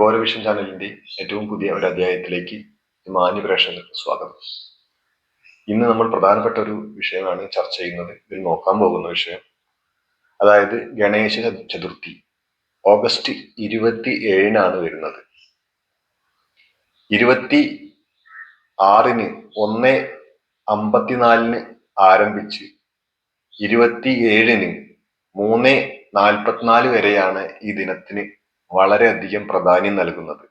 Aghora vision ചാനലിന്റെ ഏറ്റവും പുതിയ ഒരു അധ്യായത്തിലേക്ക് മാന്യ പ്രേക്ഷകർക്ക് സ്വാഗതം. ഇന്ന് നമ്മൾ പ്രധാനപ്പെട്ട ഒരു വിഷയമാണ് ചർച്ച ചെയ്യുന്നത്. ഇതിൽ നോക്കാൻ പോകുന്ന വിഷയം അതായത് ഗണേശ ചതുർത്ഥി. ഓഗസ്റ്റ് ഇരുപത്തി ഏഴിനാണ് വരുന്നത്. ഇരുപത്തി ആറിന് ഒന്ന് അമ്പത്തിനാലിന് ആരംഭിച്ച് ഇരുപത്തി ഏഴിന് മൂന്ന് നാൽപ്പത്തിനാല് വരെയാണ് ഈ ദിനത്തിന് വളരെയധികം പ്രാധാന്യം നൽകുന്നത്.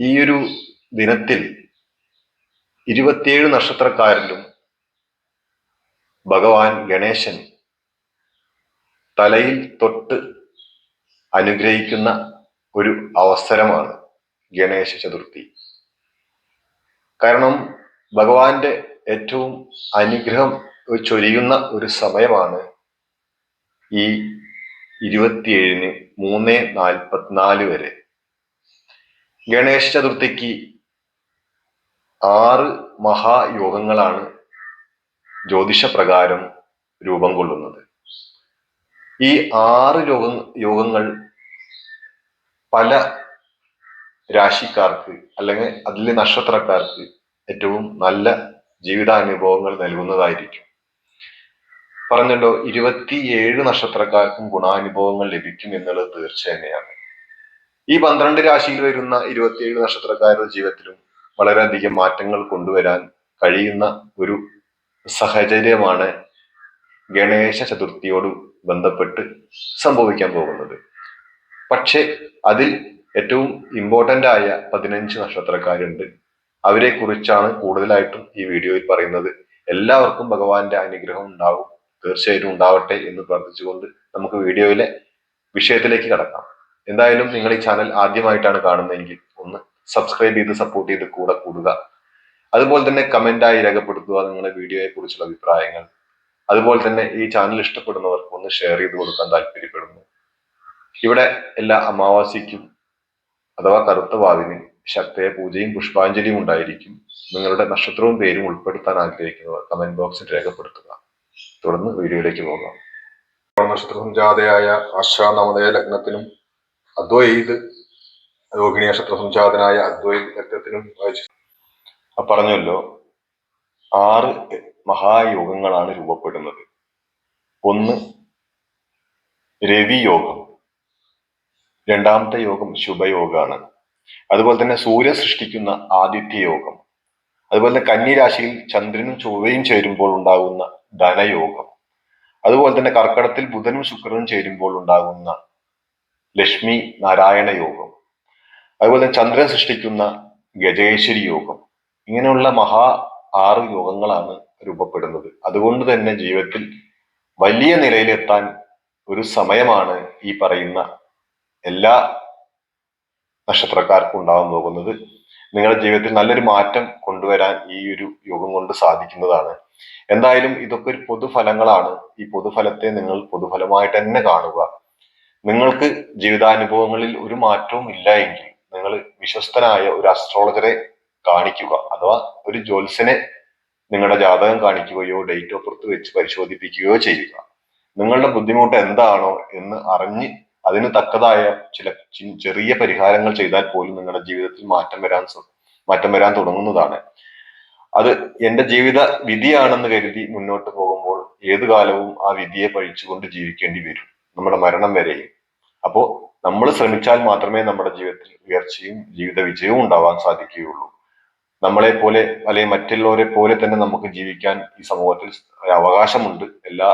ഈ ഒരു ദിനത്തിൽ ഇരുപത്തിയേഴ് നക്ഷത്രക്കാരിലും ഭഗവാൻ ഗണേശൻ തലയിൽ തൊട്ട് അനുഗ്രഹിക്കുന്ന ഒരു അവസരമാണ് ഗണേശ ചതുർത്ഥി. കാരണം ഭഗവാന്റെ ഏറ്റവും അനുഗ്രഹം ചൊരിയുന്ന ഒരു സമയമാണ് ഈ ഇരുപത്തിയേഴിന് മൂന്ന് നാൽപ്പത്തിനാല് വരെ. ഗണേശ ചതുർത്ഥിക്ക് ആറ് മഹായോഗങ്ങളാണ് ജ്യോതിഷപ്രകാരം രൂപം കൊള്ളുന്നത്. ഈ ആറ് യോഗ യോഗങ്ങൾ പല രാശിക്കാർക്ക് അല്ലെങ്കിൽ അതിലെ നക്ഷത്രക്കാർക്ക് ഏറ്റവും നല്ല ജീവിതാനുഭവങ്ങൾ നൽകുന്നതായിരിക്കും. പറഞ്ഞല്ലോ ഇരുപത്തിയേഴ് നക്ഷത്രക്കാർക്കും ഗുണാനുഭവങ്ങൾ ലഭിക്കും എന്നുള്ളത് തീർച്ച തന്നെയാണ്. ഈ പന്ത്രണ്ട് രാശിയിൽ വരുന്ന ഇരുപത്തിയേഴ് നക്ഷത്രക്കാരുടെ ജീവിതത്തിലും വളരെയധികം മാറ്റങ്ങൾ കൊണ്ടുവരാൻ കഴിയുന്ന ഒരു സാഹചര്യമാണ് ഗണേശ ചതുർത്ഥിയോട് ബന്ധപ്പെട്ട് സംഭവിക്കാൻ പോകുന്നത്. പക്ഷെ അതിൽ ഏറ്റവും ഇമ്പോർട്ടന്റ് ആയ പതിനഞ്ച് നക്ഷത്രക്കാരുണ്ട്. അവരെ കുറിച്ചാണ് കൂടുതലായിട്ടും ഈ വീഡിയോയിൽ പറയുന്നത്. എല്ലാവർക്കും ഭഗവാന്റെ അനുഗ്രഹം ഉണ്ടാവും. തീർച്ചയായിട്ടും ഉണ്ടാവട്ടെ എന്ന് പ്രാർത്ഥിച്ചുകൊണ്ട് നമുക്ക് വീഡിയോയിലെ വിഷയത്തിലേക്ക് കടക്കാം. എന്തായാലും നിങ്ങൾ ഈ ചാനൽ ആദ്യമായിട്ടാണ് കാണുന്നതെങ്കിൽ ഒന്ന് സബ്സ്ക്രൈബ് ചെയ്ത് സപ്പോർട്ട് ചെയ്ത് കൂടെ കൂടുക. അതുപോലെ തന്നെ കമന്റായി രേഖപ്പെടുത്തുക നിങ്ങളുടെ വീഡിയോയെ കുറിച്ചുള്ള അഭിപ്രായങ്ങൾ. അതുപോലെ തന്നെ ഈ ചാനൽ ഇഷ്ടപ്പെടുന്നവർക്ക് ഒന്ന് ഷെയർ ചെയ്ത് കൊടുക്കാൻ താല്പര്യപ്പെടുന്നു. ഇവിടെ എല്ലാ അമാവാസിക്കും അഥവാ കറുത്ത വാവിന് ശക്തയെ പൂജയും പുഷ്പാഞ്ജലിയും ഉണ്ടായിരിക്കും. നിങ്ങളുടെ നക്ഷത്രവും പേരും ഉൾപ്പെടുത്താൻ ആഗ്രഹിക്കുന്നവർ കമന്റ് ബോക്സിൽ രേഖപ്പെടുത്തുക. തുടർന്ന് വീഡിയോയിലേക്ക് പോകാം. നക്ഷത്ര ജാതയായ നവോദയ ലഗ്നത്തിനും അദ്വൈത് രോഹിണി നക്ഷത്ര സംജാതനായ അദ്വൈത് ലഗ്നത്തിനും പറഞ്ഞല്ലോ ആറ് മഹായോഗങ്ങളാണ് രൂപപ്പെടുന്നത്. ഒന്ന് രവിയോഗം രണ്ടാമത്തെ യോഗം ശുഭയോഗമാണ്. അതുപോലെ തന്നെ സൂര്യ സൃഷ്ടിക്കുന്ന ആദിത്യ യോഗം. അതുപോലെ തന്നെ കന്നിരാശിയിൽ ചന്ദ്രനും ചൊവ്വയും ചേരുമ്പോൾ ഉണ്ടാകുന്ന ധനയോഗം. അതുപോലെ തന്നെ കർക്കടത്തിൽ ബുധനും ശുക്രനും ചേരുമ്പോൾ ഉണ്ടാകുന്ന ലക്ഷ്മി നാരായണ യോഗം. അതുപോലെ ചന്ദ്രൻ സൃഷ്ടിക്കുന്ന ഗജേശ്വരി യോഗം. ഇങ്ങനെയുള്ള മഹാ ആറ് യോഗങ്ങളാണ് രൂപപ്പെടുന്നത്. അതുകൊണ്ട് തന്നെ ജീവിതത്തിൽ വലിയ നിലയിലെത്താൻ ഒരു സമയമാണ് ഈ പറയുന്ന എല്ലാ നക്ഷത്രക്കാർക്കും ഉണ്ടാകാൻ പോകുന്നത്. നിങ്ങളുടെ ജീവിതത്തിൽ നല്ലൊരു മാറ്റം കൊണ്ടുവരാൻ ഈ ഒരു യോഗം കൊണ്ട് സാധിക്കുന്നതാണ്. എന്തായാലും ഇതൊക്കെ ഒരു പൊതുഫലങ്ങളാണ്. ഈ പൊതുഫലത്തെ നിങ്ങൾ പൊതുഫലമായിട്ട് തന്നെ കാണുക. നിങ്ങൾക്ക് ജീവിതാനുഭവങ്ങളിൽ ഒരു മാറ്റവും ഇല്ല എങ്കിൽ നിങ്ങൾ വിശ്വസ്തനായ ഒരു അസ്ട്രോളജറെ കാണിക്കുക അഥവാ ഒരു ജ്യോത്സ്യനെ നിങ്ങളുടെ ജാതകം കാണിക്കുകയോ ഡേറ്റ് ഓഫ് ബർത്ത് വെച്ച് പരിശോധിപ്പിക്കുകയോ ചെയ്യുക. നിങ്ങളുടെ ബുദ്ധിമുട്ട് എന്താണോ എന്ന് അറിഞ്ഞ് അതിന് തക്കതായ ചില ചെറിയ പരിഹാരങ്ങൾ ചെയ്താൽ പോലും നിങ്ങളുടെ ജീവിതത്തിൽ മാറ്റം വരാൻ മാറ്റം വരാൻ തുടങ്ങുന്നതാണ്. അത് എന്റെ ജീവിത വിധിയാണെന്ന് കരുതി മുന്നോട്ട് പോകുമ്പോൾ ഏത് കാലവും ആ വിധിയെ പഴിച്ചുകൊണ്ട് ജീവിക്കേണ്ടി വരും. നമ്മുടെ മരണം വരെയും. അപ്പോ നമ്മൾ ശ്രമിച്ചാൽ മാത്രമേ നമ്മുടെ ജീവിതത്തിൽ ഉയർച്ചയും ജീവിത വിജയവും ഉണ്ടാവാൻ സാധിക്കുകയുള്ളൂ. നമ്മളെ പോലെ അല്ലെങ്കിൽ മറ്റുള്ളവരെ പോലെ തന്നെ നമുക്ക് ജീവിക്കാൻ ഈ സമൂഹത്തിൽ അവകാശമുണ്ട്. എല്ലാ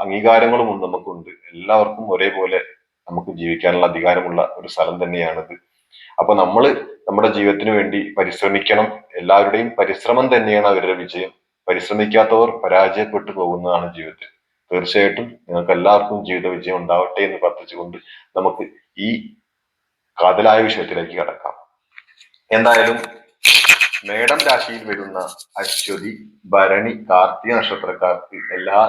അംഗീകാരങ്ങളും നമുക്കുണ്ട്. എല്ലാവർക്കും ഒരേപോലെ നമുക്ക് ജീവിക്കാനുള്ള അധികാരമുള്ള ഒരു സ്ഥലം തന്നെയാണിത്. അപ്പൊ നമ്മൾ നമ്മുടെ ജീവിതത്തിന് വേണ്ടി പരിശ്രമിക്കണം. എല്ലാവരുടെയും പരിശ്രമം തന്നെയാണ് അവരുടെ വിജയം. പരിശ്രമിക്കാത്തവർ പരാജയപ്പെട്ടു പോകുന്നതാണ് ജീവിതത്തിൽ. തീർച്ചയായിട്ടും നിങ്ങൾക്ക് എല്ലാവർക്കും ജീവിത വിജയം ഉണ്ടാവട്ടെ എന്ന് പ്രാർത്ഥിച്ചുകൊണ്ട് നമുക്ക് ഈ കാതലായ വിഷയത്തിലേക്ക് കടക്കാം. എന്തായാലും മേടം രാശിയിൽ വരുന്ന അശ്വതി ഭരണി കാർത്തിക നക്ഷത്രക്കാർക്ക് എല്ലാ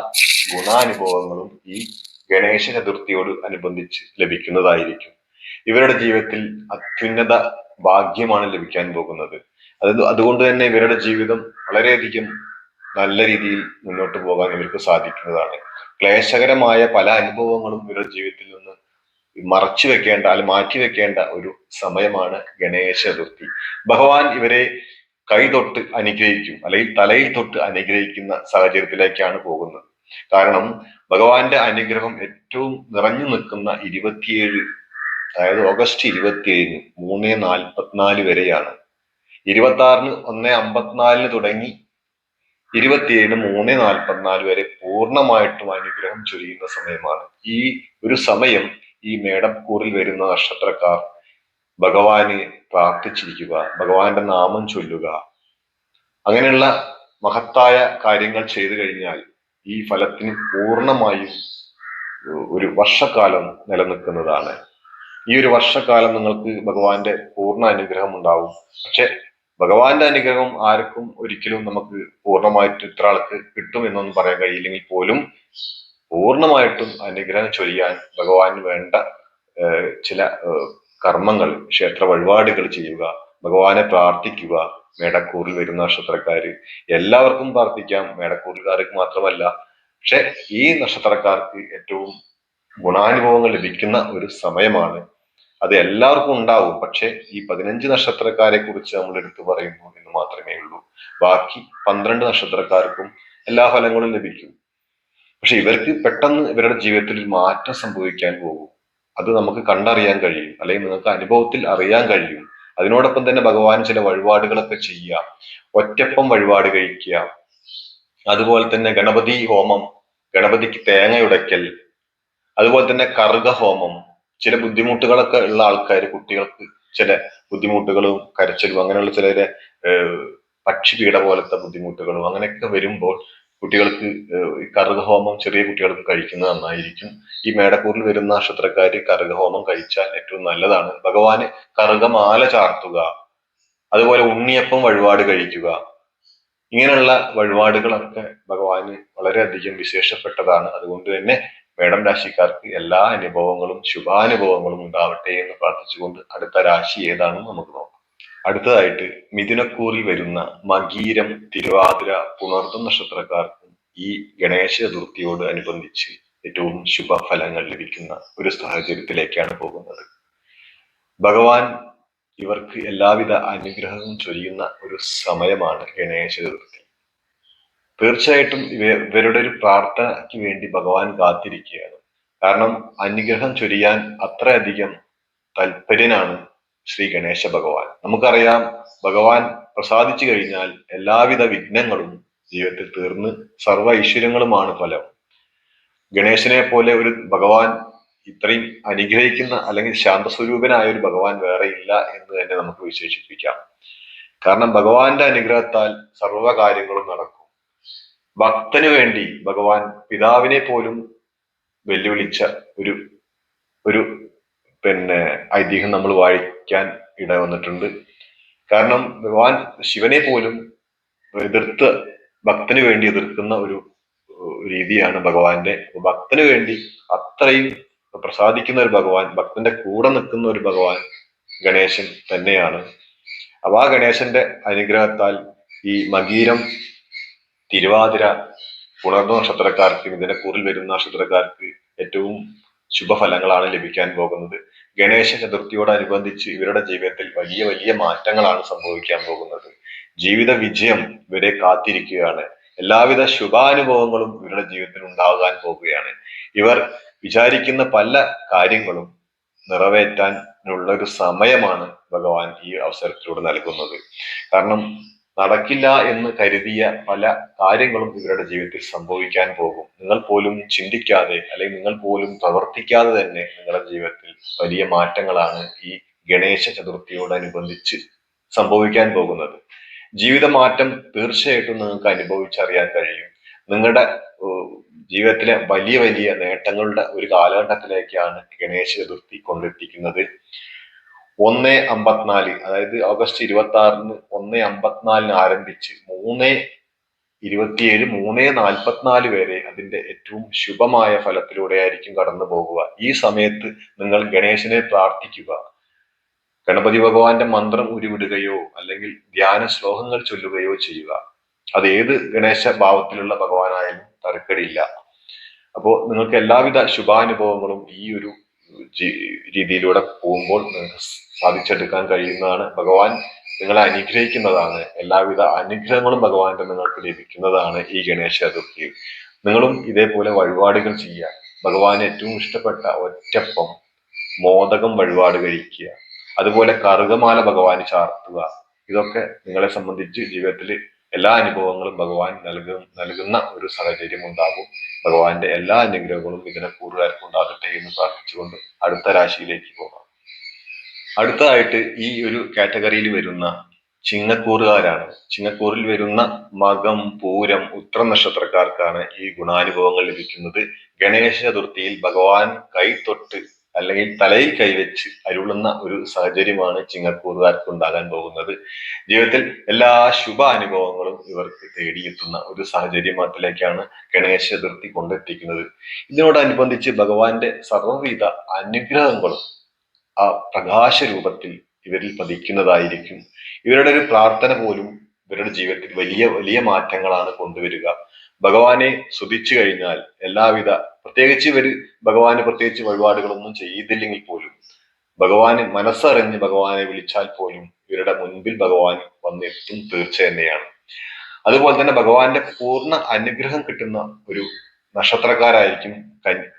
ഗുണാനുഭവങ്ങളും ഈ ഗണേശ ചതുർത്ഥിയോട് അനുബന്ധിച്ച് ലഭിക്കുന്നതായിരിക്കും. ഇവരുടെ ജീവിതത്തിൽ അത്യുന്നത ഭാഗ്യമാണ് ലഭിക്കാൻ പോകുന്നത്. അത് അതുകൊണ്ട് തന്നെ ഇവരുടെ ജീവിതം വളരെയധികം നല്ല രീതിയിൽ മുന്നോട്ട് പോകാൻ ഇവർക്ക് സാധിക്കുന്നതാണ്. ക്ലേശകരമായ പല അനുഭവങ്ങളും ഇവരുടെ ജീവിതത്തിൽ നിന്ന് മറച്ചു വെക്കേണ്ട അല്ല മാറ്റി വെക്കേണ്ട ഒരു സമയമാണ് ഗണേശ ചതുർത്ഥി ഭഗവാൻ ഇവരെ കൈ തൊട്ട് അനുഗ്രഹിക്കും അല്ലെങ്കിൽ തലയിൽ തൊട്ട് അനുഗ്രഹിക്കുന്ന സാഹചര്യത്തിലേക്കാണ് പോകുന്നത്. കാരണം ഭഗവാന്റെ അനുഗ്രഹം ഏറ്റവും നിറഞ്ഞു നിൽക്കുന്ന ഇരുപത്തിയേഴ് അതായത് ഓഗസ്റ്റ് ഇരുപത്തിയേഴിന് മൂന്ന് നാൽപ്പത്തിനാല് വരെയാണ്. ഇരുപത്തി ആറിന് ഒന്ന് അമ്പത്തിനാലിന് തുടങ്ങി ഇരുപത്തിയേഴിന് മൂന്ന് നാൽപ്പത്തിനാല് വരെ പൂർണമായിട്ടും അനുഗ്രഹം ചൊരിയുന്ന സമയമാണ്. ഈ ഒരു സമയം ഈ മേടക്കൂറിൽ വരുന്ന നക്ഷത്രക്കാർ ഭഗവാനെ പ്രാർത്ഥിച്ചിരിക്കുക ഭഗവാന്റെ നാമം ചൊല്ലുക. അങ്ങനെയുള്ള മഹത്തായ കാര്യങ്ങൾ ചെയ്തു കഴിഞ്ഞാൽ ഈ ഫലത്തിന് പൂർണമായും ഒരു വർഷക്കാലം നിലനിൽക്കുന്നതാണ്. ഈ ഒരു വർഷക്കാലം നിങ്ങൾക്ക് ഭഗവാന്റെ പൂർണ അനുഗ്രഹം ഉണ്ടാവും. പക്ഷെ ഭഗവാന്റെ അനുഗ്രഹം ആർക്കും ഒരിക്കലും നമുക്ക് പൂർണമായിട്ട് ഇത്ര ആൾക്ക് കിട്ടും എന്നൊന്നും പറയാൻ കഴിയില്ലെങ്കിൽ പോലും പൂർണമായിട്ടും അനുഗ്രഹം ചൊരിയാൻ ഭഗവാന് വേണ്ട ചില കർമ്മങ്ങൾ ക്ഷേത്ര വഴിപാടുകൾ ചെയ്യുക ഭഗവാനെ പ്രാർത്ഥിക്കുക. മേടക്കൂറിൽ വരുന്ന നക്ഷത്രക്കാര് എല്ലാവർക്കും പ്രാർത്ഥിക്കാം. മേടക്കൂറുകാർക്ക് മാത്രമല്ല പക്ഷെ ഈ നക്ഷത്രക്കാർക്ക് ഏറ്റവും ഗുണാനുഭവങ്ങൾ ലഭിക്കുന്ന ഒരു സമയമാണ്. അത് എല്ലാവർക്കും ഉണ്ടാവും. പക്ഷെ ഈ പതിനഞ്ച് നക്ഷത്രക്കാരെ കുറിച്ച് നമ്മൾ എടുത്തു പറയുന്നു എന്ന് മാത്രമേ ഉള്ളൂ. ബാക്കി പന്ത്രണ്ട് നക്ഷത്രക്കാർക്കും എല്ലാ ഫലങ്ങളും ലഭിക്കും. പക്ഷെ ഇവർക്ക് പെട്ടെന്ന് ഇവരുടെ ജീവിതത്തിൽ മാറ്റം സംഭവിക്കാൻ പോകും. അത് നമുക്ക് കണ്ടറിയാൻ കഴിയും. അല്ലെങ്കിൽ നിങ്ങൾക്ക് അനുഭവത്തിൽ അറിയാൻ കഴിയും. അതിനോടൊപ്പം തന്നെ ഭഗവാൻ ചില വഴിപാടുകളൊക്കെ ചെയ്യുക. ഒറ്റപ്പം വഴിപാട് കഴിക്കുക. അതുപോലെ തന്നെ ഗണപതി ഹോമം ഗണപതിക്ക് തേങ്ങ ഉടയ്ക്കൽ അതുപോലെ തന്നെ കറുക ഹോമം. ചില ബുദ്ധിമുട്ടുകളൊക്കെ ഉള്ള ആൾക്കാർ കുട്ടികൾക്ക് ചില ബുദ്ധിമുട്ടുകളും കരച്ചിലും അങ്ങനെയുള്ള ചില പക്ഷിപീഡ പോലത്തെ ബുദ്ധിമുട്ടുകളും അങ്ങനെയൊക്കെ വരുമ്പോൾ കുട്ടികൾക്ക് കറുകഹോമം ചെറിയ കുട്ടികൾക്ക് കഴിക്കുന്നത് നന്നായിരിക്കും. ഈ മേടക്കൂറിൽ വരുന്ന നക്ഷത്രക്കാർ കറുകഹോമം കഴിച്ചാൽ ഏറ്റവും നല്ലതാണ്. ഭഗവാന് കറുകമാല ചാർത്തുക അതുപോലെ ഉണ്ണിയപ്പം വഴിപാട് കഴിക്കുക. ഇങ്ങനെയുള്ള വഴിപാടുകളൊക്കെ ഭഗവാന് വളരെയധികം വിശേഷപ്പെട്ടതാണ്. അതുകൊണ്ട് തന്നെ മേടം രാശിക്കാർക്ക് എല്ലാ അനുഭവങ്ങളും ശുഭാനുഭവങ്ങളും ഉണ്ടാവട്ടെ എന്ന് പ്രാർത്ഥിച്ചുകൊണ്ട് അടുത്ത രാശി ഏതാണെന്ന് നമുക്ക് അടുത്തതായിട്ട് മിഥുനക്കൂറിൽ വരുന്ന മകീരം തിരുവാതിര പുണർദം നക്ഷത്രക്കാർക്കും ഈ ഗണേശ ചതുർത്ഥിയോട് അനുബന്ധിച്ച് ഏറ്റവും ശുഭഫലങ്ങൾ ലഭിക്കുന്ന ഒരു സാഹചര്യത്തിലേക്കാണ് പോകുന്നത്. ഭഗവാൻ ഇവർക്ക് എല്ലാവിധ അനുഗ്രഹവും ചൊരിയുന്ന ഒരു സമയമാണ് ഗണേശ ചതുർത്ഥി. തീർച്ചയായിട്ടും ഇവ- ഇവരുടെ ഒരു പ്രാർത്ഥനയ്ക്ക് വേണ്ടി ഭഗവാൻ കാത്തിരിക്കുകയാണ്. കാരണം അനുഗ്രഹം ചൊരിയാൻ അത്രയധികം തൽപര്യനാണ് ശ്രീ ഗണേശ ഭഗവാൻ. നമുക്കറിയാം ഭഗവാൻ പ്രസാദിച്ചു കഴിഞ്ഞാൽ എല്ലാവിധ വിഘ്നങ്ങളും ജീവിതത്തിൽ തീർന്ന് സർവ ഐശ്വര്യങ്ങളുമാണ് ഫലം. ഗണേശനെ പോലെ ഒരു ഭഗവാൻ ഇത്രയും അനുഗ്രഹിക്കുന്ന അല്ലെങ്കിൽ ശാന്തസ്വരൂപനായ ഒരു ഭഗവാൻ വേറെ ഇല്ല എന്ന് തന്നെ നമുക്ക് വിശേഷിപ്പിക്കാം. കാരണം ഭഗവാന്റെ അനുഗ്രഹത്താൽ സർവ കാര്യങ്ങളും നടക്കും. ഭക്തന് വേണ്ടി ഭഗവാൻ പിതാവിനെ പോലും വെല്ലുവിളിച്ച ഒരു ഒരു പിന്നെ ഐതിഹ്യം നമ്മൾ വായിക്കാൻ ഇട വന്നിട്ടുണ്ട് കാരണം ഭഗവാൻ ശിവനെ പോലും എതിർത്ത് ഭക്തന് വേണ്ടി എതിർക്കുന്ന ഒരു രീതിയാണ് ഭഗവാന്റെ. ഭക്തന് വേണ്ടി അത്രയും പ്രസാദിക്കുന്ന ഒരു ഭഗവാൻ ഭക്തന്റെ കൂടെ നിൽക്കുന്ന ഒരു ഭഗവാൻ ഗണേശൻ തന്നെയാണ്. അപ്പൊ ആ ഗണേശന്റെ അനുഗ്രഹത്താൽ ഈ മകീരം തിരുവാതിര പുണർന്ന നക്ഷത്രക്കാർക്ക് കൂറിൽ വരുന്ന നക്ഷത്രക്കാർക്ക് ഏറ്റവും ശുഭഫലങ്ങളാണ് ലഭിക്കാൻ പോകുന്നത്. ഗണേശ ചതുർത്ഥിയോടനുബന്ധിച്ച് ഇവരുടെ ജീവിതത്തിൽ വലിയ വലിയ മാറ്റങ്ങളാണ് സംഭവിക്കാൻ പോകുന്നത്. ജീവിത വിജയം ഇവരെ കാത്തിരിക്കുകയാണ്. എല്ലാവിധ ശുഭാനുഭവങ്ങളും ഇവരുടെ ജീവിതത്തിൽ ഉണ്ടാകാൻ പോകുകയാണ്. ഇവർ വിചാരിക്കുന്ന പല കാര്യങ്ങളും നിറവേറ്റാനുള്ള ഒരു സമയമാണ് ഭഗവാൻ ഈ അവസരത്തിലൂടെ നൽകുന്നത്. കാരണം നടക്കില്ല എന്ന് കരുതിയ പല കാര്യങ്ങളും ഇവരുടെ ജീവിതത്തിൽ സംഭവിക്കാൻ പോകും. നിങ്ങൾ പോലും ചിന്തിക്കാതെ അല്ലെങ്കിൽ നിങ്ങൾ പോലും പ്രവർത്തിക്കാതെ തന്നെ നിങ്ങളുടെ ജീവിതത്തിൽ വലിയ മാറ്റങ്ങളാണ് ഈ ഗണേശ ചതുർത്ഥിയോടനുബന്ധിച്ച് സംഭവിക്കാൻ പോകുന്നത്. ജീവിതമാറ്റം തീർച്ചയായിട്ടും നിങ്ങൾക്ക് അനുഭവിച്ചറിയാൻ കഴിയും. നിങ്ങളുടെ ജീവിതത്തിലെ വലിയ വലിയ നേട്ടങ്ങളുടെ ഒരു കാലഘട്ടത്തിലേക്കാണ് ഗണേശ ചതുർത്ഥി കൊണ്ടെത്തിക്കുന്നത്. ഒന്ന് അമ്പത്തിനാല് അതായത് ഓഗസ്റ്റ് ഇരുപത്തി ആറിന് ഒന്ന് അമ്പത്തിനാലിന് ആരംഭിച്ച് മൂന്ന് ഇരുപത്തിയേഴ് മൂന്ന് നാൽപ്പത്തിനാല് വരെ അതിന്റെ ഏറ്റവും ശുഭമായ ഫലത്തിലൂടെ ആയിരിക്കും കടന്നു പോകുക. ഈ സമയത്ത് നിങ്ങൾ ഗണേശനെ പ്രാർത്ഥിക്കുക. ഗണപതി ഭഗവാന്റെ മന്ത്രം ഉരുവിടുകയോ അല്ലെങ്കിൽ ധ്യാന ശ്ലോകങ്ങൾ ചൊല്ലുകയോ ചെയ്യുക. അത് ഏത് ഗണേശ ഭാവത്തിലുള്ള ഭഗവാനായാലും തരക്കടിയില്ല അപ്പോൾ നിങ്ങൾക്ക് എല്ലാവിധ ശുഭാനുഭവങ്ങളും ഈ ഒരു രീതിയിലൂടെ പോകുമ്പോൾ നിങ്ങൾക്ക് സാധിച്ചെടുക്കാൻ കഴിയുന്നതാണ്. ഭഗവാൻ നിങ്ങളെ അനുഗ്രഹിക്കുന്നതാണ്. എല്ലാവിധ അനുഗ്രഹങ്ങളും ഭഗവാന്റെ നിങ്ങൾക്ക് ലഭിക്കുന്നതാണ് ഈ ഗണേശ ചതുർത്ഥിയിൽ നിങ്ങളും ഇതേപോലെ വഴിപാടുകൾ ചെയ്യുക. ഭഗവാന് ഏറ്റവും ഇഷ്ടപ്പെട്ട ഒറ്റപ്പം മോദകം വഴിപാട് കഴിക്കുക. അതുപോലെ കറുകമാല ഭഗവാന് ചാർത്തുക. ഇതൊക്കെ നിങ്ങളെ സംബന്ധിച്ച് ജീവിതത്തിൽ എല്ലാ അനുഭവങ്ങളും ഭഗവാൻ നൽകും നൽകുന്ന ഒരു സാഹചര്യം ഉണ്ടാകും. ഭഗവാന്റെ എല്ലാ അനുഗ്രഹങ്ങളും ഇതിനെ പൂർവകാർക്കും ഉണ്ടാകട്ടെ എന്ന് പ്രാർത്ഥിച്ചുകൊണ്ട് അടുത്ത രാശിയിലേക്ക് പോകാം. അടുത്തതായിട്ട് ഈ ഒരു കാറ്റഗറിയിൽ വരുന്ന ചിങ്ങക്കൂറുകാരാണ്. ചിങ്ങക്കൂറിൽ വരുന്ന മകം പൂരം ഉത്ര നക്ഷത്രക്കാർക്കാണ് ഈ ഗുണാനുഭവങ്ങൾ ലഭിക്കുന്നത്. ഗണേശ ചതുർത്ഥിയിൽ ഭഗവാൻ കൈ തൊട്ട് അല്ലെങ്കിൽ തലയിൽ കൈവച്ച് അരുളുന്ന ഒരു സാഹചര്യമാണ് ചിങ്ങക്കൂറുകാർക്ക് ഉണ്ടാകാൻ പോകുന്നത്. ജീവിതത്തിൽ എല്ലാ ശുഭ അനുഭവങ്ങളും ഇവർക്ക് തേടിയെത്തുന്ന ഒരു സാഹചര്യത്തിലേക്കാണ് ഗണേശ ചതുർത്ഥി കൊണ്ടെത്തിക്കുന്നത്. ഇതിനോടനുബന്ധിച്ച് ഭഗവാന്റെ സർവവിധ അനുഗ്രഹങ്ങളും ആ പ്രകാശരൂപത്തിൽ ഇവരിൽ പതിക്കുന്നതായിരിക്കും. ഇവരുടെ ഒരു പ്രാർത്ഥന പോലും ഇവരുടെ ജീവിതത്തിൽ വലിയ വലിയ മാറ്റങ്ങളാണ് കൊണ്ടുവരിക. ഭഗവാനെ സ്തുതിച്ചു കഴിഞ്ഞാൽ എല്ലാവിധ പ്രത്യേകിച്ച് ഇവർ ഭഗവാന് പ്രത്യേകിച്ച് വഴിപാടുകളൊന്നും ചെയ്തില്ലെങ്കിൽ പോലും ഭഗവാന് മനസ്സറിഞ്ഞ് ഭഗവാനെ വിളിച്ചാൽ പോലും ഇവരുടെ മുൻപിൽ ഭഗവാൻ വന്നെത്തും തീർച്ച തന്നെയാണ്. അതുപോലെ തന്നെ ഭഗവാന്റെ പൂർണ അനുഗ്രഹം കിട്ടുന്ന ഒരു നക്ഷത്രക്കാരായിരിക്കും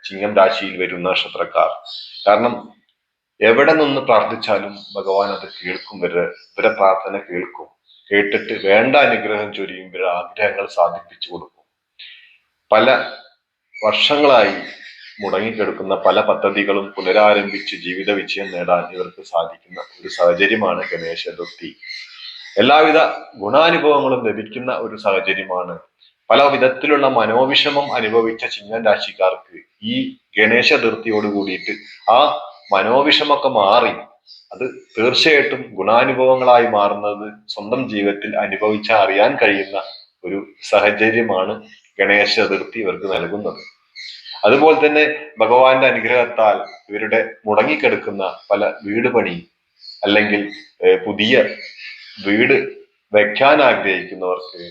ചിങ്ങം രാശിയിൽ വരുന്ന നക്ഷത്രക്കാർ. കാരണം എവിടെ നിന്ന് പ്രാർത്ഥിച്ചാലും ഭഗവാൻ അത് കേൾക്കും. ഇവരുടെ ഇവരുടെ പ്രാർത്ഥന കേൾക്കും. കേട്ടിട്ട് വേണ്ട അനുഗ്രഹം ചൊരിയും ഇവരുടെ ആഗ്രഹങ്ങൾ സാധിപ്പിച്ചു കൊടുക്കും. പല വർഷങ്ങളായി മുടങ്ങിക്കിടക്കുന്ന പല പദ്ധതികളും പുനരാരംഭിച്ച് ജീവിത വിജയം നേടാൻ ഇവർക്ക് സാധിക്കുന്ന ഒരു സാഹചര്യമാണ് ഗണേശ ചതുർത്ഥി. എല്ലാവിധ ഗുണാനുഭവങ്ങളും ലഭിക്കുന്ന ഒരു സാഹചര്യമാണ്. പല വിധത്തിലുള്ള മനോവിഷമം അനുഭവിച്ച ചിങ്ങൻ രാശിക്കാർക്ക് ഈ ഗണേശ ചതുർത്ഥിയോട് കൂടിയിട്ട് ആ മനോവിഷമൊക്കെ മാറി. അത് തീർച്ചയായിട്ടും ഗുണാനുഭവങ്ങളായി മാറുന്നത് സ്വന്തം ജീവിതത്തിൽ അനുഭവിച്ച അറിയാൻ കഴിയുന്ന ഒരു സാഹചര്യമാണ് ഗണേശ ചതുർത്ഥി ഇവർക്ക് നൽകുന്നത്. അതുപോലെ തന്നെ ഭഗവാന്റെ അനുഗ്രഹത്താൽ ഇവരുടെ മുടങ്ങിക്കിടക്കുന്ന പല വീട് പണി അല്ലെങ്കിൽ പുതിയ വീട് വെക്കാൻ ആഗ്രഹിക്കുന്നവർക്ക്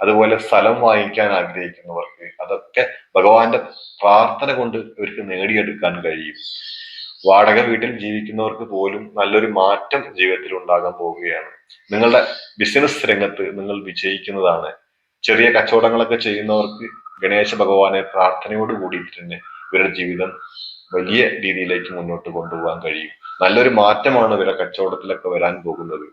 അതുപോലെ സ്ഥലം വാങ്ങിക്കാൻ ആഗ്രഹിക്കുന്നവർക്ക് അതൊക്കെ ഭഗവാന്റെ പ്രാർത്ഥന കൊണ്ട് ഇവർക്ക് നേടിയെടുക്കാൻ കഴിയും. വാടക വീട്ടിൽ ജീവിക്കുന്നവർക്ക് പോലും നല്ലൊരു മാറ്റം ജീവിതത്തിൽ ഉണ്ടാകാൻ പോവുകയാണ്. നിങ്ങളുടെ ബിസിനസ് രംഗത്ത് നിങ്ങൾ വിജയിക്കുന്നതാണ്. ചെറിയ കച്ചവടങ്ങളൊക്കെ ചെയ്യുന്നവർക്ക് ഗണേശ ഭഗവാനെ പ്രാർത്ഥനയോട് കൂടിയിട്ട് തന്നെ ഇവരുടെ ജീവിതം വലിയ രീതിയിലേക്ക് മുന്നോട്ട് കൊണ്ടുപോകാൻ കഴിയും. നല്ലൊരു മാറ്റമാണ് ഇവരുടെ കച്ചവടത്തിലൊക്കെ വരാൻ പോകുന്നത്.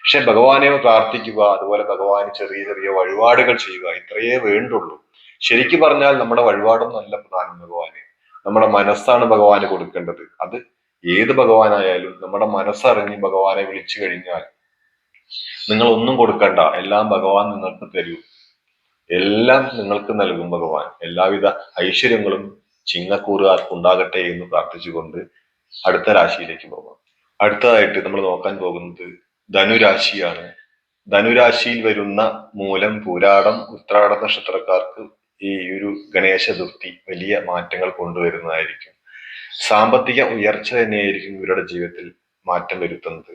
പക്ഷെ ഭഗവാനെ പ്രാർത്ഥിക്കുക അതുപോലെ ഭഗവാന് ചെറിയ ചെറിയ വഴിപാടുകൾ ചെയ്യുക ഇത്രയേ വേണ്ടുള്ളൂ. ശരിക്കും പറഞ്ഞാൽ നമ്മുടെ വഴിപാടൊന്നും അല്ല പ്രധാനം ഭഗവാന്. നമ്മുടെ മനസ്സാണ് ഭഗവാന് കൊടുക്കേണ്ടത്. അത് ഏത് ഭഗവാനായാലും നമ്മുടെ മനസ്സറിഞ്ഞ് ഭഗവാനെ വിളിച്ചു കഴിഞ്ഞാൽ നിങ്ങൾ ഒന്നും കൊടുക്കണ്ട. എല്ലാം ഭഗവാൻ നിങ്ങൾക്ക് തരൂ. എല്ലാം നിങ്ങൾക്ക് നൽകും ഭഗവാൻ. എല്ലാവിധ ഐശ്വര്യങ്ങളും ചിങ്ങക്കൂറുകാർക്ക് ഉണ്ടാകട്ടെ എന്ന് പ്രാർത്ഥിച്ചുകൊണ്ട് അടുത്ത രാശിയിലേക്ക് പോകാം. അടുത്തതായിട്ട് നമ്മൾ നോക്കാൻ പോകുന്നത് ധനുരാശിയാണ്. ധനുരാശിയിൽ വരുന്ന മൂലം പൂരാടം ഉത്രാട നക്ഷത്രക്കാർക്ക് ഈ ഒരു ഗണേശ ദുർത്തി വലിയ മാറ്റങ്ങൾ കൊണ്ടുവരുന്നതായിരിക്കും. സാമ്പത്തിക ഉയർച്ച തന്നെയായിരിക്കും ഇവരുടെ ജീവിതത്തിൽ മാറ്റം വരുത്തുന്നത്.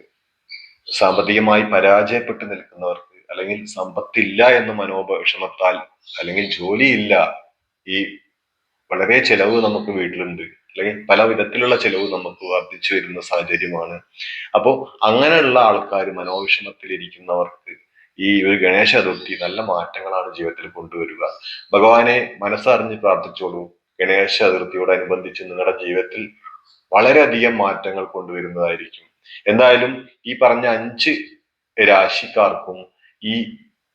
സാമ്പത്തികമായി പരാജയപ്പെട്ട് നിൽക്കുന്നവർക്ക് അല്ലെങ്കിൽ സമ്പത്തില്ല എന്ന മനോവിഷമത്താൽ അല്ലെങ്കിൽ ജോലിയില്ല ഈ വളരെ ചെലവ് നമുക്ക് വീട്ടിലുണ്ട് അല്ലെങ്കിൽ പല വിധത്തിലുള്ള ചെലവ് നമുക്ക് വർദ്ധിച്ചു വരുന്ന സാഹചര്യമാണ്. അപ്പോൾ അങ്ങനെയുള്ള ആൾക്കാർ മനോവിഷമത്തിലിരിക്കുന്നവർക്ക് ഈ ഒരു ഗണേശ ചതുർത്ഥി നല്ല മാറ്റങ്ങളാണ് ജീവിതത്തിൽ കൊണ്ടുവരിക. ഭഗവാനെ മനസ്സറിഞ്ഞ് പ്രാർത്ഥിച്ചോളൂ. ഗണേശ ചതുർത്ഥിയോടനുബന്ധിച്ച് നിങ്ങളുടെ ജീവിതത്തിൽ വളരെയധികം മാറ്റങ്ങൾ കൊണ്ടുവരുന്നതായിരിക്കും. എന്തായാലും ഈ പറഞ്ഞ അഞ്ച് രാശിക്കാർക്കും ഈ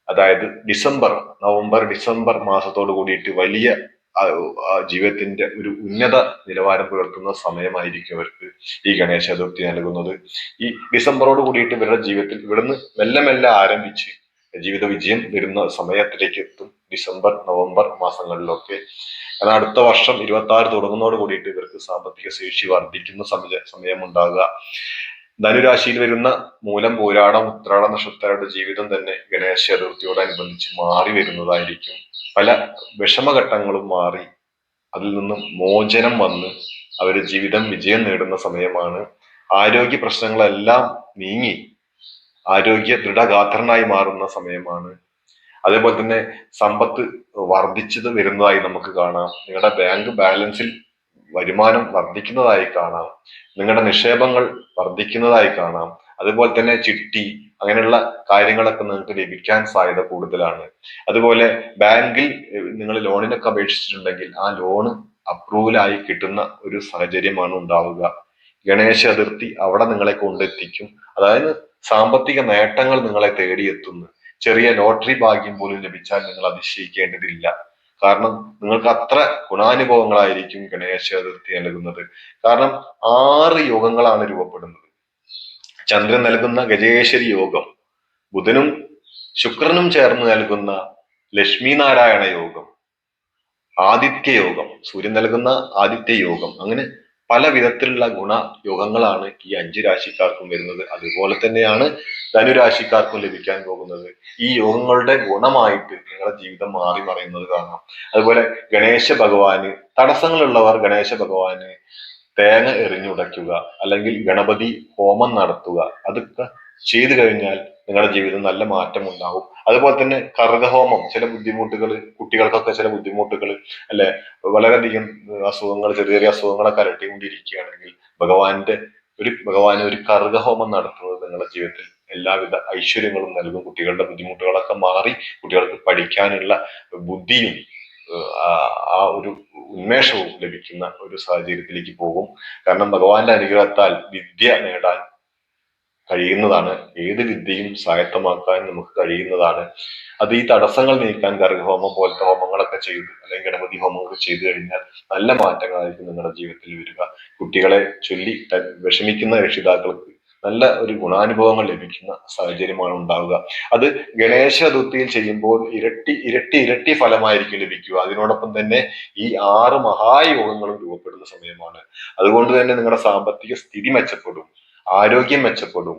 അതായത് ഡിസംബർ നവംബർ ഡിസംബർ മാസത്തോട് കൂടിയിട്ട് വലിയ ജീവിതത്തിന്റെ ഒരു ഉന്നത നിലവാരം പുലർത്തുന്ന സമയമായിരിക്കും അവർക്ക് ഈ ഗണേശ ചതുർത്ഥി നൽകുന്നത്. ഈ ഡിസംബറോട് കൂടിയിട്ട് ഇവരുടെ ജീവിതത്തിൽ ഇവിടുന്ന് മെല്ലെ മെല്ലെ ആരംഭിച്ച് ജീവിത വിജയം വരുന്ന സമയത്തിലേക്ക് എത്തും. ഡിസംബർ നവംബർ മാസങ്ങളിലൊക്കെ. കാരണം അടുത്ത വർഷം ഇരുപത്തി ആറ് തുടങ്ങുന്നതോട് കൂടിയിട്ട് ഇവർക്ക് സാമ്പത്തിക ശേഷി വർദ്ധിക്കുന്ന സമയ സമയമുണ്ടാകുക. ധനുരാശിയിൽ വരുന്ന മൂലം പോരാടം ഉത്രാട നക്ഷത്രയുടെ ജീവിതം തന്നെ ഗണേശ ചതുർത്ഥിയോടനുബന്ധിച്ച് മാറി വരുന്നതായിരിക്കും. പല വിഷമഘട്ടങ്ങളും മാറി അതിൽ നിന്നും മോചനം വന്ന് അവർ ജീവിതം വിജയം നേടുന്ന സമയമാണ് ആരോഗ്യ പ്രശ്നങ്ങളെല്ലാം നീങ്ങി ആരോഗ്യ ദൃഢഗാത്രനായി മാറുന്ന സമയമാണ്. അതേപോലെ തന്നെ സമ്പത്ത് വർദ്ധിച്ചത് വരുന്നതായി നമുക്ക് കാണാം. നിങ്ങളുടെ ബാങ്ക് ബാലൻസിൽ വരുമാനം വർദ്ധിക്കുന്നതായി കാണാം. നിങ്ങളുടെ നിക്ഷേപങ്ങൾ വർദ്ധിക്കുന്നതായി കാണാം. അതുപോലെ തന്നെ ചിട്ടി അങ്ങനെയുള്ള കാര്യങ്ങളൊക്കെ നിങ്ങൾക്ക് ലഭിക്കാൻ സാധ്യത കൂടുതലാണ്. അതുപോലെ ബാങ്കിൽ നിങ്ങൾ ലോണിനൊക്കെ അപേക്ഷിച്ചിട്ടുണ്ടെങ്കിൽ ആ ലോണ് അപ്രൂവലായി കിട്ടുന്ന ഒരു സാഹചര്യമാണ് ഉണ്ടാവുക. ഗണേശ അതിർത്തി അവിടെ നിങ്ങളെ കൊണ്ടെത്തിക്കും. അതായത് സാമ്പത്തിക നേട്ടങ്ങൾ നിങ്ങളെ തേടിയെത്തുന്നു. ചെറിയ ലോട്ടറി ഭാഗ്യം പോലും ലഭിച്ചാൽ നിങ്ങൾ അതിശയിക്കേണ്ടതില്ല. കാരണം നിങ്ങൾക്ക് അത്ര ഗുണാനുഭവങ്ങളായിരിക്കും ഗണേശ അതിർത്തി നൽകുന്നത്. കാരണം ആറ് യോഗങ്ങളാണ് രൂപപ്പെടുന്നത്. ചന്ദ്രൻ നൽകുന്ന ഗജേശ്വരി യോഗം ബുധനും ശുക്രനും ചേർന്ന് നൽകുന്ന ലക്ഷ്മി നാരായണ യോഗം ആദിത്യ യോഗം സൂര്യൻ നൽകുന്ന ആദിത്യ യോഗം അങ്ങനെ പല വിധത്തിലുള്ള ഗുണ യോഗങ്ങളാണ് ഈ അഞ്ച് രാശിക്കാർക്കും വരുന്നത്. അതുപോലെ തന്നെയാണ് ധനുരാശിക്കാർക്കും ലഭിക്കാൻ പോകുന്നത്. ഈ യോഗങ്ങളുടെ ഗുണമായിട്ട് നിങ്ങളുടെ ജീവിതം മാറി മറയുന്നത് കാണാം. അതുപോലെ ഗണേശ ഭഗവാന് തടസ്സങ്ങളുള്ളവർ ഗണേശ ഭഗവാന് തേങ്ങ എറിഞ്ഞുടയ്ക്കുക അല്ലെങ്കിൽ ഗണപതി ഹോമം നടത്തുക അതൊക്കെ ചെയ്തു കഴിഞ്ഞാൽ നിങ്ങളുടെ ജീവിതം നല്ല മാറ്റം ഉണ്ടാവും. അതുപോലെ തന്നെ കർഗഹോമം ചില ബുദ്ധിമുട്ടുകൾ കുട്ടികൾക്കൊക്കെ ചില ബുദ്ധിമുട്ടുകൾ അല്ലെ വളരെയധികം അസുഖങ്ങൾ ചെറിയ ചെറിയ അസുഖങ്ങളൊക്കെ അലട്ടിക്കൊണ്ടിരിക്കുകയാണെങ്കിൽ ഭഗവാന്റെ ഒരു ഭഗവാന് ഒരു കർഗഹോമം നടത്തുന്നത് നിങ്ങളുടെ ജീവിതത്തിൽ എല്ലാവിധ ഐശ്വര്യങ്ങളും നൽകും. കുട്ടികളുടെ ബുദ്ധിമുട്ടുകളൊക്കെ മാറി കുട്ടികൾക്ക് പഠിക്കാനുള്ള ബുദ്ധിയും ആ ഒരു ഉന്മേഷവും ലഭിക്കുന്ന ഒരു സാഹചര്യത്തിലേക്ക് പോകും. കാരണം ഭഗവാന്റെ അനുഗ്രഹത്താൽ വിദ്യ നേടാൻ കഴിയുന്നതാണ്. ഏത് വിദ്യയും സ്വായത്തമാക്കാൻ നമുക്ക് കഴിയുന്നതാണ്. അത് ഈ തടസ്സങ്ങൾ നീക്കാൻ ഗർഭഹോമം പോലത്തെ ഹോമങ്ങളൊക്കെ ചെയ്ത് അല്ലെങ്കിൽ ഗണപതി ഹോമങ്ങളൊക്കെ ചെയ്തു കഴിഞ്ഞാൽ നല്ല മാറ്റങ്ങളായിരിക്കും നിങ്ങളുടെ ജീവിതത്തിൽ വരിക. കുട്ടികളെ ചൊല്ലി വിഷമിക്കുന്ന രക്ഷിതാക്കൾക്ക് നല്ല ഒരു ഗുണാനുഭവങ്ങൾ ലഭിക്കുന്ന സാഹചര്യമാണ് ഉണ്ടാവുക. അത് ഗണേശ ചതുർത്ഥിയിൽ ചെയ്യുമ്പോൾ ഇരട്ടി ഇരട്ടി ഇരട്ടി ഫലമായിരിക്കും ലഭിക്കുക. അതിനോടൊപ്പം തന്നെ ഈ ആറ് മഹായോഗങ്ങളും രൂപപ്പെടുന്ന സമയമാണ്. അതുകൊണ്ട് തന്നെ നിങ്ങളുടെ സാമ്പത്തിക സ്ഥിതി മെച്ചപ്പെടും ആരോഗ്യം മെച്ചപ്പെടും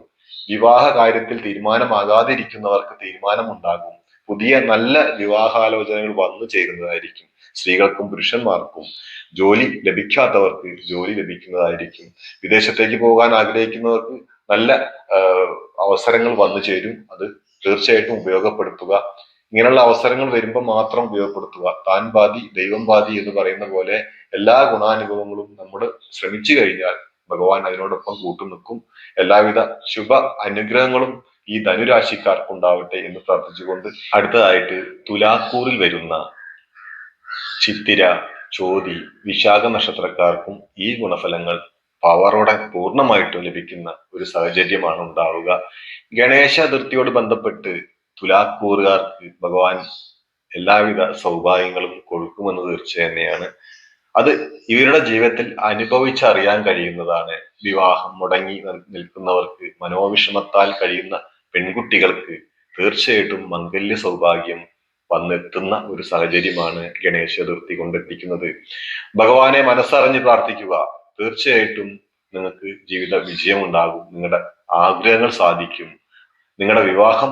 വിവാഹ കാര്യത്തിൽ തീരുമാനമാകാതിരിക്കുന്നവർക്ക് തീരുമാനമുണ്ടാകും. പുതിയ നല്ല വിവാഹാലോചനകൾ വന്നു ചേരുന്നതായിരിക്കും. സ്ത്രീകൾക്കും പുരുഷന്മാർക്കും ജോലി ലഭിക്കാത്തവർക്ക് ജോലി ലഭിക്കുന്നതായിരിക്കും. വിദേശത്തേക്ക് പോകാൻ ആഗ്രഹിക്കുന്നവർക്ക് നല്ല അവസരങ്ങൾ വന്നു ചേരും. അത് തീർച്ചയായിട്ടും ഉപയോഗപ്പെടുത്തുക. ഇങ്ങനെയുള്ള അവസരങ്ങൾ വരുമ്പോൾ മാത്രം ഉപയോഗപ്പെടുത്തുക. താൻ ബാധി ദൈവം ബാധി എന്ന് പറയുന്ന പോലെ എല്ലാ ഗുണാനുഭവങ്ങളും നമ്മൾ ശ്രമിച്ചു കഴിഞ്ഞാൽ ഭഗവാൻ അതിനോടൊപ്പം കൂട്ടുനിൽക്കും എല്ലാവിധ ശുഭ അനുഗ്രഹങ്ങളും ഈ ധനുരാശിക്കാർക്കുണ്ടാവട്ടെ എന്ന് പ്രാർത്ഥിച്ചുകൊണ്ട് അടുത്തതായിട്ട് തുലാക്കൂറിൽ വരുന്ന ചിത്തിര ചോതി വിശാഖ നക്ഷത്രക്കാർക്കും ഈ ഗുണഫലങ്ങൾ പവറോടെ പൂർണമായിട്ടും ലഭിക്കുന്ന ഒരു സാഹചര്യമാണ് ഉണ്ടാവുക. ഗണേശ അതിർത്തിയോട് ബന്ധപ്പെട്ട് തുലാക്കൂറുകാർക്ക് ഭഗവാൻ എല്ലാവിധ സൗഭാഗ്യങ്ങളും കൊടുക്കുമെന്ന് തീർച്ച തന്നെയാണ് അത് ഇവരുടെ ജീവിതത്തിൽ അനുഭവിച്ചറിയാൻ കഴിയുന്നതാണ്. വിവാഹം മുടങ്ങി നിൽക്കുന്നവർക്ക് മനോവിഷമത്താൽ കഴിയുന്ന പെൺകുട്ടികൾക്ക് തീർച്ചയായിട്ടും മംഗല്യ സൗഭാഗ്യം വന്നെത്തുന്ന ഒരു സാഹചര്യമാണ് ഗണേശ ചതുർത്ഥി കൊണ്ടെത്തിക്കുന്നത്. ഭഗവാനെ മനസ്സറിഞ്ഞ് പ്രാർത്ഥിക്കുക. തീർച്ചയായിട്ടും നിങ്ങൾക്ക് ജീവിത വിജയം ഉണ്ടാകും നിങ്ങളുടെ ആഗ്രഹങ്ങൾ സാധിക്കും. നിങ്ങളുടെ വിവാഹം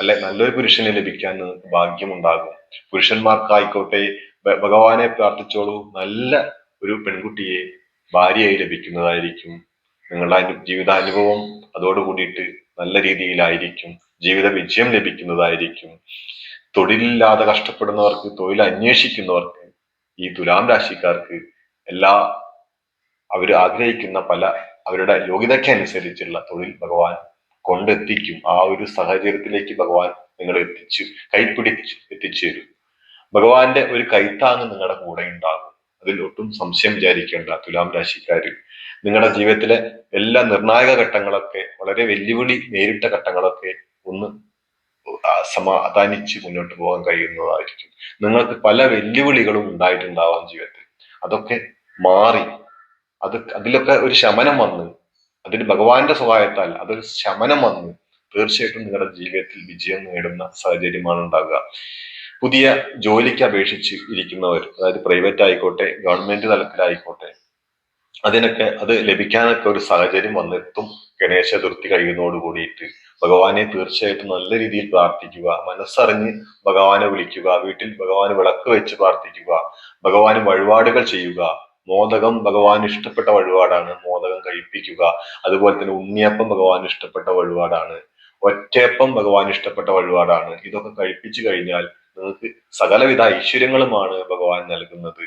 അല്ലെ നല്ലൊരു പുരുഷനെ ലഭിക്കാൻ നിങ്ങൾക്ക് ഭാഗ്യമുണ്ടാകും. പുരുഷന്മാർക്കായിക്കോട്ടെ ഭഗവാനെ പ്രാർത്ഥിച്ചോളൂ. നല്ല ഒരു പെൺകുട്ടിയെ ഭാര്യയായി ലഭിക്കുന്നതായിരിക്കും. നിങ്ങളുടെ അനു ജീവിതാനുഭവം അതോട് കൂടിയിട്ട് നല്ല രീതിയിലായിരിക്കും. ജീവിത വിജയം ലഭിക്കുന്നതായിരിക്കും. തൊഴിലില്ലാതെ കഷ്ടപ്പെടുന്നവർക്ക് തൊഴിൽ അന്വേഷിക്കുന്നവർക്ക് ഈ തുലാം രാശിക്കാർക്ക് എല്ലാ അവർ ആഗ്രഹിക്കുന്ന പല അവരുടെ യോഗ്യതയ്ക്ക് അനുസരിച്ചുള്ള തൊഴിൽ ഭഗവാൻ കൊണ്ടെത്തിക്കും. ആ ഒരു സാഹചര്യത്തിലേക്ക് ഭഗവാൻ നിങ്ങളെ എത്തിച്ചു കൈപ്പിടിച്ച് എത്തിച്ചു തരും. ഭഗവാന്റെ ഒരു കൈത്താങ് നിങ്ങളുടെ കൂടെ ഉണ്ടാകും. അതിൽ ഒട്ടും സംശയം വിചാരിക്കേണ്ട തുലാം രാശിക്കാര് നിങ്ങളുടെ ജീവിതത്തിലെ എല്ലാ നിർണായക ഘട്ടങ്ങളൊക്കെ വളരെ വെല്ലുവിളി നേരിട്ട ഘട്ടങ്ങളൊക്കെ ഒന്ന് സമാധാനിച്ച് മുന്നോട്ട് പോകാൻ കഴിയുന്നതായിരിക്കും. നിങ്ങൾക്ക് പല വെല്ലുവിളികളും ഉണ്ടായിട്ടുണ്ടാവാം ജീവിതത്തിൽ. അതൊക്കെ മാറി അത് അതിലൊക്കെ ഒരു ശമനം വന്ന് അതിന് ഭഗവാന്റെ സഹായത്താൽ അതൊരു ശമനം വന്ന് തീർച്ചയായിട്ടും നിങ്ങളുടെ ജീവിതത്തിൽ വിജയം നേടുന്ന സാഹചര്യമാണ് ഉണ്ടാകുക പുതിയ ജോലിക്ക് അപേക്ഷിച്ച് ഇരിക്കുന്നവർ അതായത് പ്രൈവറ്റ് ആയിക്കോട്ടെ ഗവൺമെന്റ് തലത്തിലായിക്കോട്ടെ അതിനൊക്കെ അത് ലഭിക്കാനൊക്കെ ഒരു സാഹചര്യം വന്നെത്തും. ഗണേശ ചതുർത്ഥി കഴിയുന്നതോട് കൂടിയിട്ട് ഭഗവാനെ തീർച്ചയായിട്ടും നല്ല രീതിയിൽ പ്രാർത്ഥിക്കുക മനസ്സറിഞ്ഞ് ഭഗവാനെ വിളിക്കുക വീട്ടിൽ ഭഗവാന് വിളക്ക് വെച്ച് പ്രാർത്ഥിക്കുക ഭഗവാന് വഴിപാടുകൾ ചെയ്യുക മോദകം ഭഗവാൻ ഇഷ്ടപ്പെട്ട വഴിപാടാണ്. മോദകം കഴിപ്പിക്കുക. അതുപോലെ തന്നെ ഉണ്ണിയപ്പം ഭഗവാൻ ഇഷ്ടപ്പെട്ട വഴിപാടാണ്. ഒറ്റയപ്പം ഭഗവാൻ ഇഷ്ടപ്പെട്ട വഴിപാടാണ്. ഇതൊക്കെ കഴിപ്പിച്ചു കഴിഞ്ഞാൽ നിങ്ങൾക്ക് സകലവിധ ഐശ്വര്യങ്ങളുമാണ് ഭഗവാൻ നൽകുന്നത്.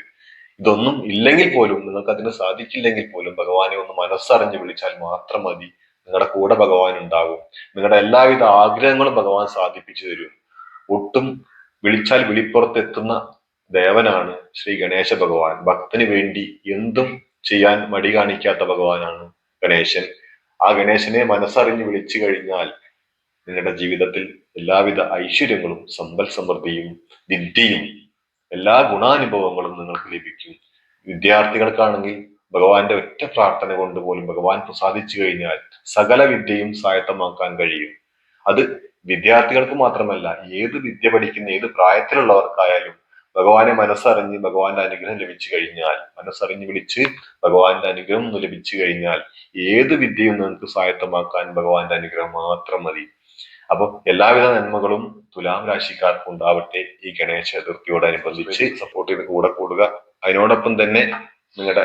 ഇതൊന്നും ഇല്ലെങ്കിൽ പോലും നിങ്ങൾക്ക് അതിന് സാധിക്കില്ലെങ്കിൽ പോലും ഭഗവാനെ ഒന്ന് മനസ്സറിഞ്ഞ് വിളിച്ചാൽ മാത്രം മതി. നിങ്ങളുടെ കൂടെ ഭഗവാൻ ഉണ്ടാകും നിങ്ങളുടെ എല്ലാവിധ ആഗ്രഹങ്ങളും ഭഗവാൻ സാധിപ്പിച്ചു തരും. ഒട്ടും വിളിച്ചാൽ വിളിപ്പുറത്ത് എത്തുന്ന ദേവനാണ് ശ്രീ ഗണേശ ഭഗവാൻ. ഭക്തന് വേണ്ടി എന്തും ചെയ്യാൻ മടി കാണിക്കാത്ത ഭഗവാനാണ് ഗണേശൻ. ആ ഗണേശനെ മനസ്സറിഞ്ഞ് വിളിച്ചു കഴിഞ്ഞാൽ നിങ്ങളുടെ ജീവിതത്തിൽ എല്ലാവിധ ഐശ്വര്യങ്ങളും സമ്പൽ സമൃദ്ധിയും വിദ്യയും എല്ലാ ഗുണാനുഭവങ്ങളും നിങ്ങൾക്ക് ലഭിക്കും. വിദ്യാർത്ഥികൾക്കാണെങ്കിൽ ഭഗവാന്റെ ഒറ്റ പ്രാർത്ഥന കൊണ്ട് പോലും ഭഗവാൻ പ്രസാദിച്ചു കഴിഞ്ഞാൽ സകല വിദ്യയും സ്വായത്തമാക്കാൻ കഴിയും. അത് വിദ്യാർത്ഥികൾക്ക് മാത്രമല്ല ഏത് വിദ്യ പഠിക്കുന്ന ഏത് പ്രായത്തിലുള്ളവർക്കായാലും ഭഗവാനെ മനസ്സറിഞ്ഞ് ഭഗവാന്റെ അനുഗ്രഹം ലഭിച്ചു കഴിഞ്ഞാൽ മനസ്സറിഞ്ഞ് വിളിച്ച് ഭഗവാന്റെ അനുഗ്രഹം ലഭിച്ചു കഴിഞ്ഞാൽ ഏത് വിദ്യയും നിങ്ങൾക്ക് സ്വായത്തമാക്കാൻ ഭഗവാന്റെ അനുഗ്രഹം മാത്രം മതി. അപ്പൊ എല്ലാവിധ നന്മകളും തുലാം രാശിക്കാർക്കും ഉണ്ടാവട്ടെ ഈ ഗണേശ ചതുർത്ഥിയോടനുബന്ധിച്ച് സപ്പോർട്ട് ചെയ്ത് കൂടെ കൂടുക. അതിനോടൊപ്പം തന്നെ നിങ്ങളുടെ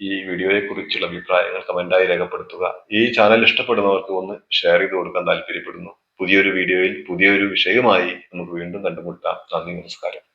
ഈ വീഡിയോയെ കുറിച്ചുള്ള അഭിപ്രായങ്ങൾ കമന്റായി രേഖപ്പെടുത്തുക. ഈ ചാനൽ ഇഷ്ടപ്പെടുന്നവർക്ക് ഒന്ന് ഷെയർ ചെയ്ത് കൊടുക്കാൻ താല്പര്യപ്പെടുന്നു. പുതിയൊരു വീഡിയോയിൽ പുതിയൊരു വിഷയവുമായി നമുക്ക് വീണ്ടും കണ്ടുമുട്ടാം. നന്ദി നമസ്കാരം.